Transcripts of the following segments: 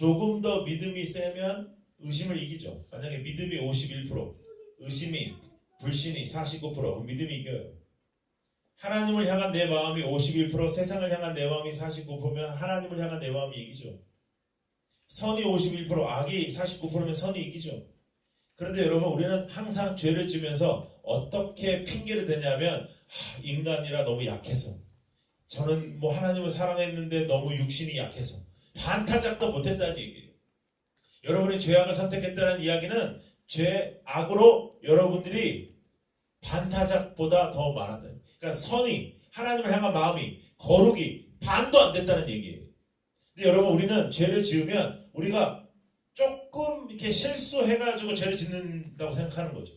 조금 더 믿음이 세면 의심을 이기죠. 만약에 믿음이 51%, 의심이 불신이 49% 그럼 믿음이 이겨요. 하나님을 향한 내 마음이 51%, 세상을 향한 내 마음이 49%면 하나님을 향한 내 마음이 이기죠. 선이 51%, 악이 49%면 선이 이기죠. 그런데 여러분 우리는 항상 죄를 지면서 어떻게 핑계를 대냐면 하, 인간이라 너무 약해서 저는 뭐 하나님을 사랑했는데 너무 육신이 약해서 반타작도 못했다는 얘기예요. 여러분이 죄악을 선택했다는 이야기는 죄악으로 여러분들이 반타작보다 더 많았다. 그러니까 선이 하나님을 향한 마음이 거룩이 반도 안 됐다는 얘기예요. 근데 여러분 우리는 죄를 지으면 우리가 조금 이렇게 실수해가지고 죄를 짓는다고 생각하는 거죠.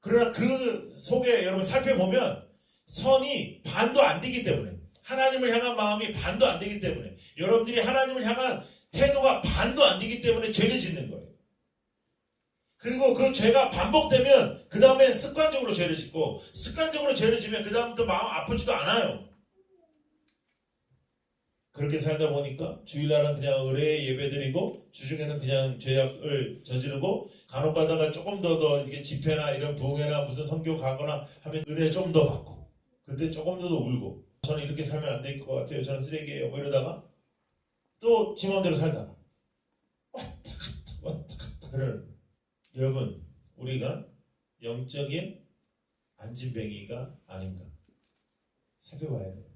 그러나 그 속에 여러분 살펴보면 선이 반도 안 되기 때문에 하나님을 향한 마음이 반도 안 되기 때문에 여러분들이 하나님을 향한 태도가 반도 안 되기 때문에 죄를 짓는 거예요. 그리고 그 죄가 반복되면 그 다음엔 습관적으로 죄를 짓고 습관적으로 죄를 지면 그 다음부터 마음 아프지도 않아요. 그렇게 살다 보니까 주일날은 그냥 의뢰 예배드리고 주중에는 그냥 죄악을 저지르고 간혹 가다가 조금 더더 이렇게 집회나 이런 부흥회나 무슨 선교 가거나 하면 은혜 좀 더 받고 그때 조금 더 더 울고 저는 이렇게 살면 안 될 것 같아요. 저는 쓰레기예요. 뭐 이러다가 또 지 마음대로 살다가 왔다 갔다 왔다 갔다 그러는 여러분 우리가 영적인 안진뱅이가 아닌가 살펴봐야 돼요.